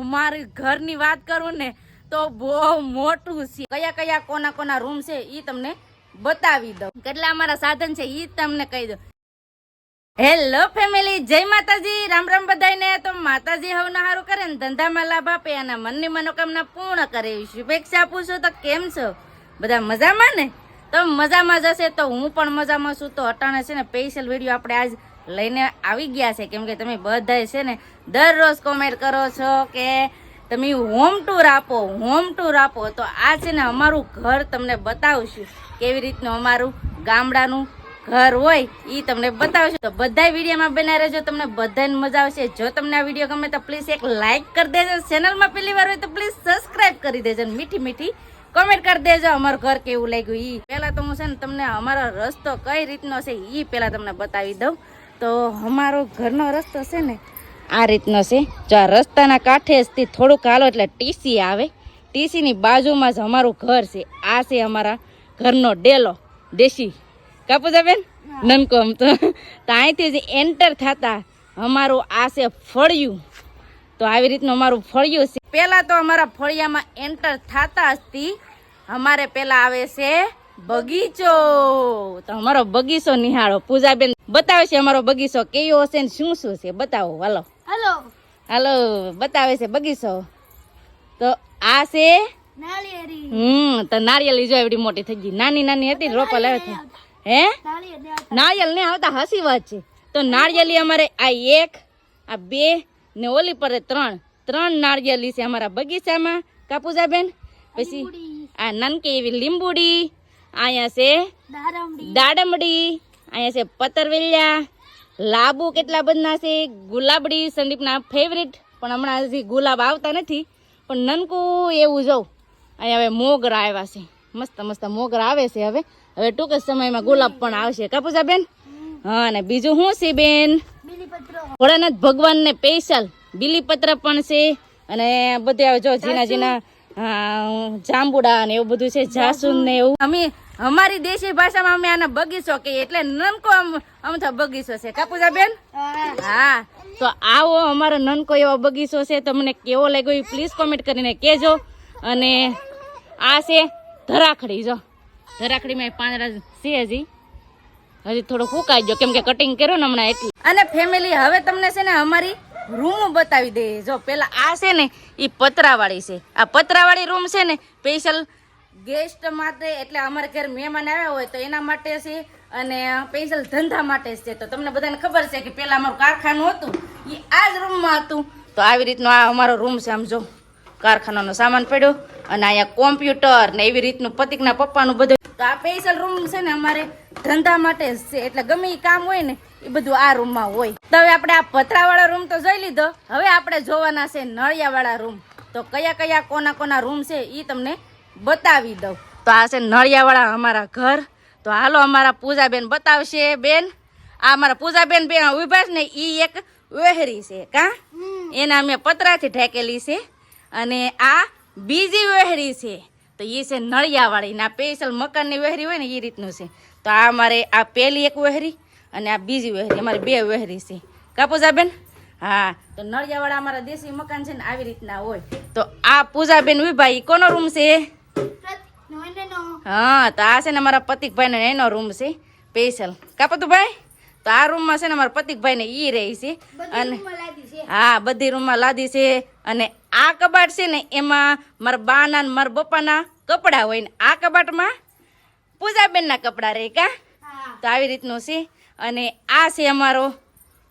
અમારી ઘરની વાત કરું ને, તો બહુ મોટું છે. કયા કયા કોના કોના રૂમ છે એ તમને બતાવી દઉં. કેટલા અમારા સાધન છે એ તમને કહી દઉં. હેલો ફેમિલી જય માતાજી. રામ રામ બધાને તો માતાજી હવના હારું કરે ને, ધંધામાં લાભ આપે અને મનની મનોકામના પૂર્ણ કરે. શુભેચ્છા આપું છું. તો કેમ છો? બધા મજામાં ને? તો મજામાં જશે તો હું પણ મજામાં છું. તો અટાણે છે ને સ્પેશિયલ વીડિયો આપણે આજ લઈને આવી ગયા છે. કેમ કે તમે બધાય છે ને દરરોજ કોમેન્ટ કરો છો કે તમે હોમ ટૂર આપો હોમ ટૂર આપો. તો આ છે ને અમારું ઘર તમને બતાવશું કેવી રીતનું અમારું ગામડાનું ઘર હોય એ તમને બતાવશું. તો બધા વિડીયોમાં બના રહેજો. તમને બધાને મજા આવશે. જો તમને આ વીડિયો ગમે તો પ્લીઝ એક લાઇક કરી દેજો. ચેનલમાં પહેલી વાર હોય તો પ્લીઝ સબસ્ક્રાઈબ કરી દેજો મીઠી મીઠી કોમેન્ટ કરી દેજો. અમારું ઘર કેવું લાગ્યું એ પહેલાં તો હું છે ને તમને અમારો રસ્તો કઈ રીતનો છે એ પહેલાં તમને બતાવી દઉં. તો અમારો ઘરનો રસ્તો છે ને આ રીતનો છે. જો આ રસ્તાના કાંઠે જથી થોડુંક હાલો એટલે ટીસી આવે. ટીસીની બાજુમાં જ અમારું ઘર છે. આ છે અમારા ઘરનો ડેલો. દેશી. કાપુજાબેન? નનકો આમ તો. તો અહીંથી જ એન્ટર થતા અમારું આ છે ફળિયું. તો આવી રીતનું અમારું ફળિયું છે. પહેલાં તો અમારા ફળિયામાં એન્ટર થતા જ અમારે પહેલાં આવે છે બગીચો. તો અમારો બગીચો નિહાળો. પૂજાબેન બતાવે છે અમારો બગીચો કેવો હશે ને શું શું છે? બતાવો હાલો. હાલો. હાલો બતાવે છે બગીચો. તો આ છે? હમ તો નારિયેળ જો એવડી મોટી થઈ ગઈ. નાની નાની હતી રોપા લાવે છે હે? ને નારિયેળ ને આવતા. હસી વાત છે. તો નારિયેળી અમારે આ એક આ બે ને ઓલી પર ત્રણ. ત્રણ નારિયેળી છે અમારા બગીચામાં. કાપુજાબેન પછી આ નાનકી એવી લીંબુડી. અહીંયા છે દાડમડી અહીંયા છે પતરવેલિયા લાબુ કેટલા બદના છે ગુલાબડી સંદીપના ફેવરિટ પણ હમણાં હજી ગુલાબ આવતા નથી પણ નનકું એવું જોઉં. અહીંયા હવે મોગરા આવ્યા છે. મસ્ત મસ્ત મોગરા આવે છે હવે. હવે ટૂંક જ સમયમાં ગુલાબ પણ આવશે. કાપુસા બેન હા અને બીજું શું છે બેન? બીલીપત્રો. ભોળાનાથ ભગવાનને સ્પેશિયલ બીલીપત્ર પણ છે. અને બધે આવે જો ઝીણા ઝીણા જાંબુડા ને એવું બધું છે જાસૂન ને એવું. અમે અમારી દેશી ભાષામાં અમે આને બગીચો કહીએ એટલે નનકો આમ અમથા બગીચો છે. કાપુજા બેન હા. તો આવો અમારો નનકો એવો બગીચો છે તમને કેવો લાગ્યો એ પ્લીઝ કોમેન્ટ કરીને કહેજો. અને આ છે ધરાખડી જો. ધરાખડીમાં પાંદડા છે હજી. હજી થોડો ફૂંકાઈ ગયો કેમ કે કટિંગ કર્યો ને હમણાં એટલી. અને ફેમિલી હવે તમને છે ને અમારી રૂમ બતાવી દે. જો, પેલા આ છે ને એ પતરાવાળી છે. આ પતરાવાળી રૂમ છે ને સ્પેશિયલ ગેસ્ટ માટે, એટલે અમારે ઘર મહેમાન આવ્યા હોય તો એના માટે છે અને સ્પેશિયલ ધંધા માટે છે. તો તમને બધાને ખબર છે કે પેલા અમારું કારખાનું હતું. એ આ જ રૂમમાં હતું. તો આવી રીતનો આ અમારો રૂમ છે આમ જો. કારખાનાનો સામાન પડ્યો અને અહીંયા કોમ્પ્યુટર ને એવી રીતનું પતિકના પપ્પાનું બધું. તો આ સ્પેશિયલ રૂમ છે ને અમારે. ધંધા માટે એટલે ગમે એ કામ હોય ને એ બધું આ રૂમમાં હોય. તો હવે આપણે આ પતરાવાળા રૂમ તો જોઈ લીધો. હવે આપણે જોવાના છે નળિયાવાળા રૂમ તો કયા કયા કોના કોના રૂમ છે એ તમને બતાવી દઉં. તો આ છે નળિયાવાળા અમારા ઘર. તો હાલો અમારા પૂજાબેન બતાવશે. બેન, આ અમારા પૂજાબેન બેન ઊભા છે ને એ એક વેહરી છે, કા? એના અમે પતરાથી ઢેકેલી છે. અને આ બીજી વહેરી છે. તો એ છે નળિયાવાળી. ને આ મકાનની વહેરી હોય ને એ રીતનું છે. તો આ અમારે આ પહેલી એક વહેરી અને આ બીજી વહેરી અમારી બે વહેરી છે. કાપુજાબેન હા તો નળિયાવાળા અમારા દેશી મકાન છે ને આવી રીતના હોય. તો આ પૂજાબેન વિભાઈ કોનો રૂમ છે? હા તો આ છે ને અમારા પતિકભાઈ ને એનો રૂમ છે સ્પેશિયલ કાપતુભાઈ તો આ રૂમમાં છે ને અમારા પતિકભાઈ ને ઈ રહે છે. અને હા બધી રૂમમાં લાદી છે. અને આ કબાટ છે ને એમાં મારા બાના ને મારા બપ્પાના કપડાં હોય ને આ કબાટમાં પૂજાબેનના કપડાં રહે કા? તો આવી રીતનું છે. અને આ છે અમારો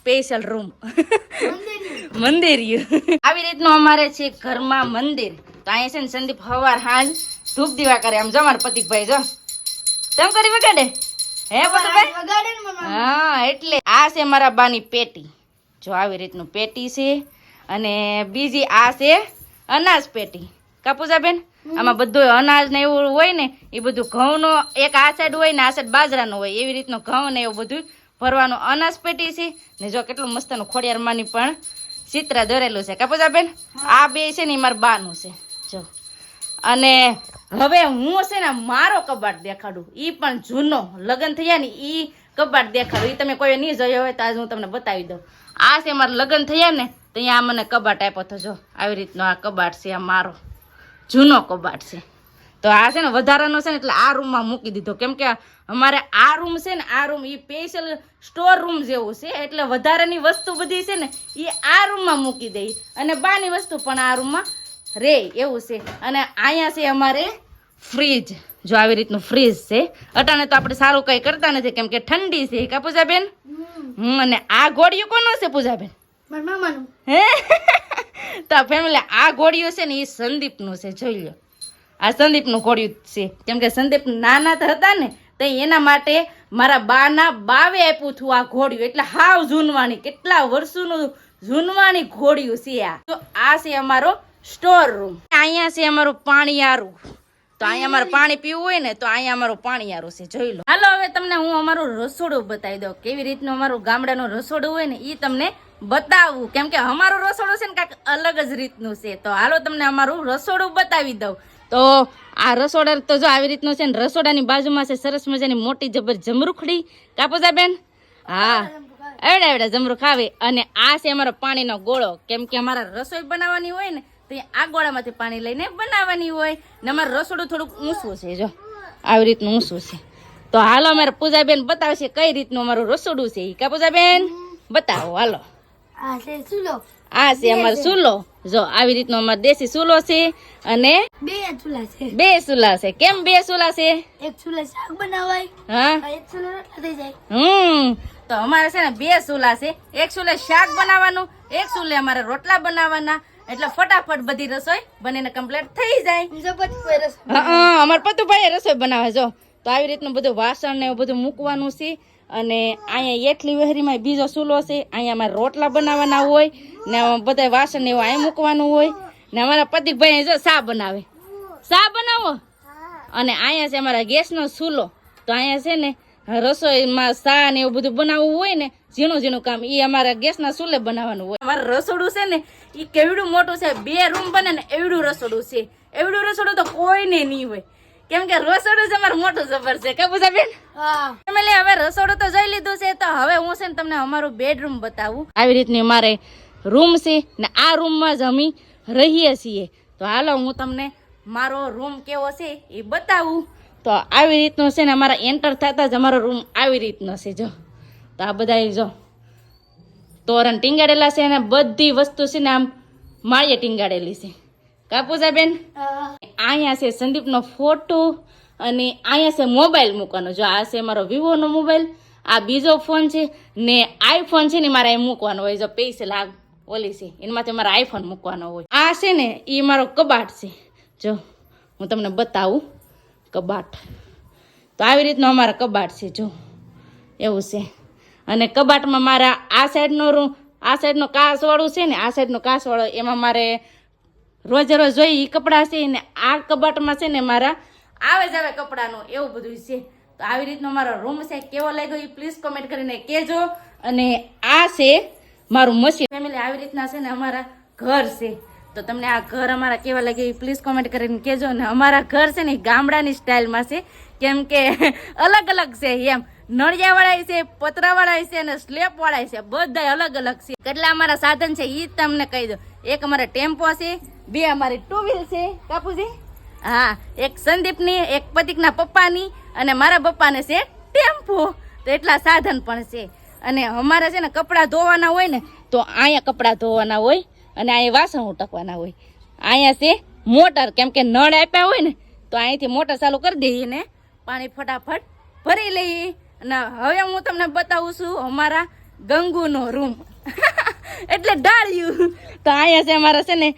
સ્પેશિયલ રૂમ મંદિર. આવી રીતનું અમારે છે ઘરમાં મંદિર. તો અહીંયા છે ને સંદીપ હવાર હાલ ધૂપ દીવા કરે. આમ જમાર પતિકભાઈ જો. તેમ કરી વગાડે? હે પતિકભાઈ હા એટલે આ છે મારા બાની પેટી. જો આવી રીતનું પેટી છે. અને બીજી આ છે અનાજ પેટી. કાપુજાબેન આમાં બધું અનાજ ને એવું હોય ને એ બધું ઘઉંનો એક આ સાઈડ હોય ને આ સાઈડ બાજરાનો હોય એવી રીતનું ઘઉં ને એવું બધું ભરવાનું. અનાજ પેટી છે ને જો કેટલું મસ્તનું ખોડિયારમાંની પણ ચિત્ર દોરેલું છે. કાપુજાબેન આ બે છે ને એ મારા બાનું છે. જો. અને હવે હું છે ને મારો કબાટ દેખાડું. એ પણ જૂનો. લગ્ન થયા ને એ કબાટ દેખાડું. એ તમે કોઈ નહીં જોયો હોય તો આજે હું તમને બતાવી દઉં. આ છે મારા લગ્ન થયા ને તો અહીંયા મને કબાટ આપ્યો હતો જો આવી રીતનો આ કબાટ છે આ મારો. જૂનો કબાટ છે. તો આ છે ને વધારાનો છે ને એટલે આ રૂમમાં મૂકી દીધો. કેમ કે અમારે આ રૂમ છે ને આ રૂમ એ સ્પેશિયલ સ્ટોર રૂમ જેવું છે એટલે વધારાની વસ્તુ બધી છે ને એ આ રૂમમાં મૂકી દઈ અને બાની વસ્તુ પણ આ રૂમમાં રે એવું છે. અને અહીંયા છે અમારે ફ્રીજ જો આવી રીતનું ફ્રીજ છે. અટાણે તો આપણે સારું કંઈ કરતા નથી કેમ કે ઠંડી છે કા પૂજાબેન? હમ. અને આ ગોળિયું કોનું છે પૂજાબેન? મારા મામાનું. હે? તો ફેમિલી આ ઘોડિયું છે ને એ સંદીપનું છે, જોઈ લો આ સંદીપનું ઘોડિયું છે. કેમ કે સંદીપ નાના હતા ને, તો એના માટે મારા બાના બાવે આપ્યું હતું આ ઘોડિયું. એટલે હાવ ઝૂનવાણી કેટલા વર્ષોનું ઝૂનવાણી ઘોડિયું છે આ. તો આ છે અમારો સ્ટોર રૂમ અહીંયા છે અમારું પાણીયારું. તો અહીંયા અમારે પાણી પીવું હોય ને, તો અહીંયા અમારું પાણીયારું છે, જોઈ લો. હાલો, હવે તમને હું અમારું રસોડું બતાવી દઉં. કેવી રીતનું અમારું ગામડાનું રસોડું હોય ને એ તમને બતાવું. કેમ કે અમારું રસોડું છે ને કાંઈક અલગ જ રીતનું છે. તો હાલો તમને અમારું રસોડું બતાવી દઉં. તો આ રસોડા તો જો આવી રીતનું છે ને, રસોડાની બાજુમાં છે સરસ મજાની મોટી જબર જમરૂખડી કાપોજાબેન? હા. એવડા એવડા જમરૂખ આવે. અને આ છે અમારો પાણીનો ગોળો. કેમ કે અમારા રસોઈ બનાવવાની હોય ને, તો આ ગોળામાંથી પાણી લઈને બનાવવાની હોય. ને અમારું રસોડું થોડુંક ઊંચું છે જો. આવી રીતનું ઊંચું છે. તો હાલો અમારે પૂજાબેન બતાવશે કઈ રીતનું અમારું રસોડું છે કા પૂજાબેન બતાવો, હાલો. આ છે સુલો અમારો ચૂલો. જો આવી રીતનો અમારો દેશી ચૂલો છે અને બે ચૂલા છે. બે ચૂલા છે. કેમ બે ચૂલા છે? એક ચૂલે શાક બનાવાય હા? એક ચૂલે રોટલા થઈ જાય. હમ. તો અમારે છે ને બે ચૂલા છે. એક ચૂલે શાક બનાવવાનું એક ચૂલે અમારે રોટલા બનાવવાના. એટલે ફટાફટ બધી રસોઈ બનીને કમ્પ્લીટ થઈ જાય. હા અમાર પતુભાઈ રસોઈ બનાવે. જો તો આવી રીતનું બધું વાસણ ને એવું બધું મૂકવાનું છે. અને અહીંયા એટલી વહેરીમાં બીજો ચૂલો છે. અહીંયા અમારે રોટલા બનાવવાના હોય, ને બધા વાસણ એવું અહીં મૂકવાનું હોય. ને અમારા પતિભાઈ જો શા બનાવે. શા બનાવો? અને અહીંયા છે અમારા ગેસનો ચૂલો. તો અહીંયા છે ને રસોઈમાં શા ને એવું બધું બનાવવું હોય ને, ઝીણું ઝીણું કામ એ અમારા ગેસના ચૂલે બનાવવાનું હોય. અમારું રસોડું છે ને એ કેવડું મોટું છે, બે રૂમ બને ને એવડું રસોડું છે. એવડું રસોડું તો કોઈને નહીં હોય. કેમ કે રસોડું જ મારું મોટું જબર છે કે બેન? હા. ફેમિલી હવે રસોડું તો જોઈ લીધું છે તો હવે હું છે ને તમને અમારું બેડરૂમ બતાવું. આવી રીતની મારે રૂમ છે ને આ રૂમમાં જ અમે રહીએ છીએ. તો હાલો હું તમને મારો રૂમ કેવો છે એ બતાવું. તો આવી રીતનું છે ને અમારા એન્ટર થતા જ અમારો રૂમ આવી રીતનો છે જો. તો આ બધા જો તોરણ ટીંગાડેલા છે અને બધી વસ્તુ છે ને આમ માળીએ ટીંગાડેલી છે. કાપુજા બેન? અહીંયા છે સંદીપનો ફોટો અને અહીંયા છે મોબાઈલ મૂકવાનો. જો આ છે મારો વિવોનો મોબાઈલ, આ બીજો ફોન છે ને આઈફોન છે ને મારે અહીં મૂકવાનો હોય. જો પૈસે લાગ, ઓલી છે એનામાંથી મારે આઈફોન મૂકવાનો હોય. આ છે ને એ મારો કબાટ છે. જો, હું તમને બતાવું કબાટ. તો આવી રીતનો અમારા કબાટ છે, જો. એવું છે. અને કબાટમાં મારા આ સાઈડનો રૂમ, આ સાઈડનો કાસવાળું છે ને, આ સાઈડનો કાસવાળો એમાં મારે રોજે રોજ જોઈ એ કપડાં છે ને આ કબાટમાં છે ને મારા આવે જ આવે કપડાનું, એવું બધું છે. તો આવી રીતનો મારો રૂમ છે. કેવો લાગ્યો એ પ્લીઝ કોમેન્ટ કરીને કહેજો. અને આ છે મારું મશીન. ફેમિલી આવી રીતના છે ને અમારા ઘર છે. તો તમને આ ઘર અમારા કેવા લાગે એ પ્લીઝ કોમેન્ટ કરીને કહેજો. અને અમારા ઘર છે ને ગામડાની સ્ટાઇલમાં છે. કેમ કે અલગ અલગ છે એમ. નળિયાવાળા છે પતરાવાળા છે અને સ્લેપવાળા છે. બધા અલગ અલગ છે. કેટલા અમારા સાધન છે એ તમને કહી દો એક અમારા ટેમ્પો છે બે અમારી ટુ વ્હીલ છે, કાપુજી? હા, એક સંદીપની, એક પતિકના પપ્પાની અને મારા પપ્પાને છે ટેમ્પો. તો એટલા સાધન પણ છે. અને અમારે છે ને કપડાં ધોવાના હોય ને, તો અહીંયા કપડાં ધોવાના હોય અને અહીંયા વાસણ ઉટકવાના હોય. અહીંયા છે મોટર, કેમ કે નળ આપ્યા હોય ને, તો અહીંથી મોટર ચાલુ કરી દઈએ ને, પાણી ફટાફટ ભરી લઈએ. અને હવે હું તમને બતાવું છું અમારા ગંગુનો રૂમ. એટલે ડાળ્યું. તો અહીંયા છે અમારા છે ને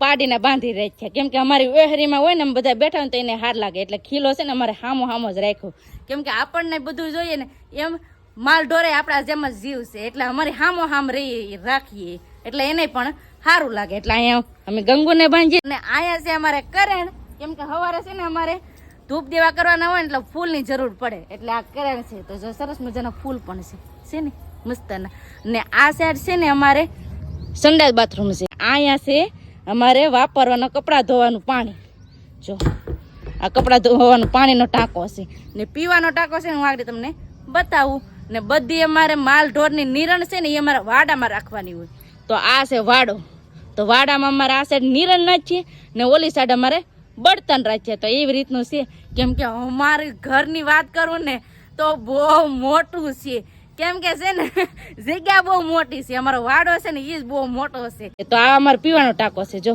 પાડીને બાંધી રાખ્યા. કેમ કે અમારી વેહરીમાં હોય ને અમે બધા બેઠા હોય તો એને હાર લાગે. એટલે ખીલો છે ને અમારે હામો હામો જ રાખ્યો. કેમ કે આપણને બધું જોઈએ ને એમ માલ ઢોરે આપણા જેમ જ જીવ છે. એટલે અમારે હામો હામ રહી રાખીએ. એટલે એને પણ સારું લાગે. એટલે અહીંયા અમે ગંગુને બાંધીએ. અને અહીંયા છે અમારે કરણ. કેમ કે સવારે છે ને અમારે ધૂપ દેવા કરવાના હોય ને એટલે ફૂલની જરૂર પડે. એટલે આ કરણ છે. તો જો સરસ મજાના ફૂલ પણ છે. છે ને? મસ્તના ને. આ સાઈડ છે ને અમારે સંડાસ બાથરૂમ છે. અહીંયા છે અમારે વાપરવાના કપડાં ધોવાનું પાણી. જો, આ કપડાં ધોવાનું પાણીનો ટાંકો છે ને પીવાનો ટાંકો છે હું આગળ તમને બતાવું. ને બધી અમારે માલ ઢોરની નિરણ છે ને એ અમારે વાડામાં રાખવાની હોય. તો આ છે વાડો. તો વાડામાં અમારે આ સાઈડ નિરણ નાખીએ ને ઓલી સાઈડ અમારે બળતણ રાખીએ. તો એવી રીતનું છે. કેમ કે અમારી ઘરની વાત કરું ને તો બહુ મોટું છે. કેમ કે છે ને, જગ્યા બહુ મોટી છે. અમારો વાડો છે ને એ જ બહુ મોટો છે. તો આ અમારો પીવાનો ટાંકો છે, જો.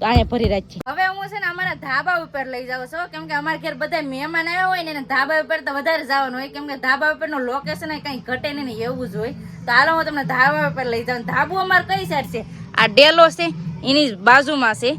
તો અહીંયા ભરી રાખી હવે હું છે ને અમારા ધાબા ઉપર લઈ જાઉં છું કેમ કે અમારા ઘેર બધા મહેમાન આવ્યા હોય ને, એને ધાબા ઉપર તો વધારે જવાનું હોય. કેમ કે ધાબા ઉપરનું લોકેશન કંઈ ઘટે નહીં એવું જ હોય. તો હાલો હું તમને ધાબા ઉપર લઈ જાઉં. ધાબુ અમારે કઈ સાઈડ છે? આ ડેલો છે, એની બાજુમાં છે,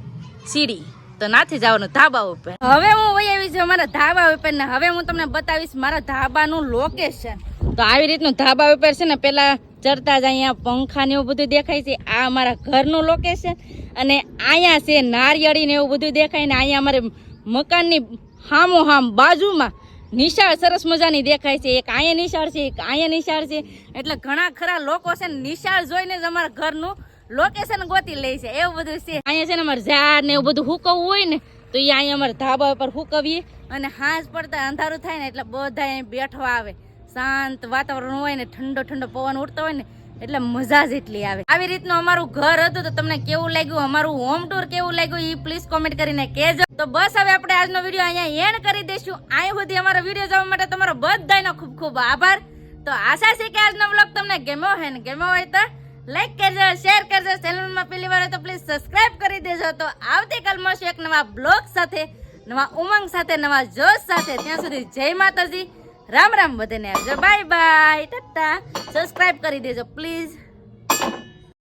સીડી. તો નાથી જવાનું ધાબા ઉપર. હવે હું વહી આવી છું અમારા ધાબા ઉપર ને, હવે હું તમને બતાવીશ મારા ધાબાનું લોકેશન તો આવી રીતનું ધાબા ઉપર છે ને પેલા ચડતા જ અહીંયા પંખા ને એવું બધું દેખાય છે. આ અમારા ઘરનું લોકેશન અને અહીંયા છે નારિયેળી ને એવું બધું દેખાય ને અહીંયા અમારે મકાનની હામો હામ બાજુમાં નિશાળ સરસ મજાની દેખાય છે. એક અહીંયા નિશાળ છે, એક અહીંયા નિશાળ છે. એટલે ઘણા ખરા લોકો છે ને નિશાળ જોઈને જ અમારા ઘરનું લોકેશન ગોતી લે છે. એવું બધું છે. અહીંયા છે ને અમારે ઝાડ ને એવું બધું હુકવવું હોય ને તો એ અહીંયા અમારે ધાબા ઉપર હુકવીએ અને હાંસ પડતા અંધારું થાય ને એટલે બધા અહીં બેઠવા આવે. શાંત વાતાવરણ હોય ને, ઠંડો ઠંડો પવન ઉડતો હોય ને, એટલે મજા જ એટલી આવે. આવી રીતનું અમારું ઘર હતું તો તમને કેવું લાગ્યું? અમારું હોમ ટૂર કેવું લાગ્યું? એ પ્લીઝ કોમેન્ટ કરીને કહેજો. તો બસ હવે આપણે આજનો વીડિયો અહીંયા એન્ડ કરી દઈશું. અહીં સુધી અમારો વીડિયો જોવા માટે તમારો બધાનો ખૂબ ખૂબ આભાર. તો આશા છે કે આજનો વ્લોગ તમને ગમ્યો હોય ને ગમ્યો હોય તો લાઈક કરજો શેર કરજો. ચેનલમાં પહેલી વાર તો પ્લીઝ સબસ્ક્રાઇબ કરી દેજો. તો આવતીકાલ મળશું એક નવા બ્લોગ સાથે, નવા ઉમંગ સાથે, નવા જોશ સાથે. ત્યાં સુધી જય માતાજી. રામ રામ બધાને આવજો. Bye bye Tata. સબસ્ક્રાઈબ કરી દેજો પ્લીઝ